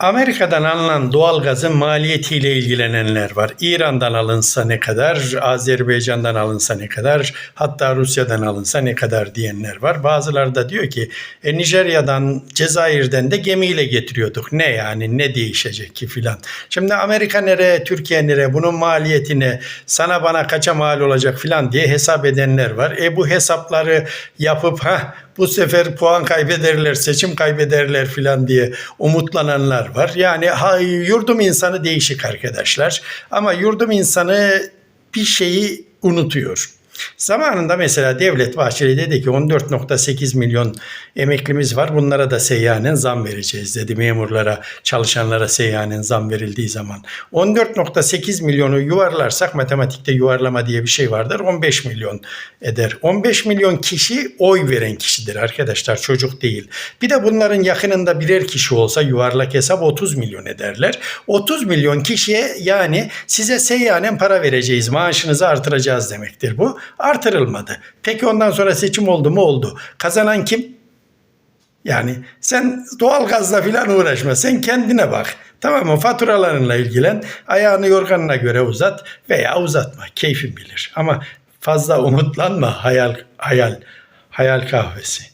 Amerika'dan alınan doğalgazın maliyetiyle ilgilenenler var. İran'dan alınsa ne kadar, Azerbaycan'dan alınsa ne kadar, hatta Rusya'dan alınsa ne kadar diyenler var. Bazıları da diyor ki e, Nijerya'dan, Cezayir'den de gemiyle getiriyorduk. Ne yani ne değişecek ki filan. Şimdi Amerika nereye, Türkiye nereye, bunun maliyetine sana bana kaça mal olacak filan diye hesap edenler var. E bu hesapları yapıp ha bu sefer puan kaybederler, seçim kaybederler filan diye umutlananlar var. Yani ha, yurdum insanı değişik arkadaşlar. Ama yurdum insanı bir şeyi unutuyor. Zamanında mesela Devlet Bahçeli dedi ki 14.8 milyon emeklimiz var. Bunlara da seyyanen zam vereceğiz dedi. Memurlara, çalışanlara seyyanen zam verildiği zaman. 14.8 milyonu yuvarlarsak matematikte yuvarlama diye bir şey vardır. 15 milyon eder. 15 milyon kişi oy veren kişidir arkadaşlar. Çocuk değil. Bir de bunların yakınında birer kişi olsa yuvarlak hesap 30 milyon ederler. 30 milyon kişiye yani size seyyanen para vereceğiz. Maaşınızı artıracağız demektir bu. Artırılmadı. Peki ondan sonra seçim oldu mu? Oldu. Kazanan kim? Yani sen doğalgazla filan uğraşma. Sen kendine bak. Tamam mı? Faturalarınla ilgilen. Ayağını yorganına göre uzat veya uzatma. Keyfin bilir. Ama fazla umutlanma. Hayal hayal hayal kahvesi.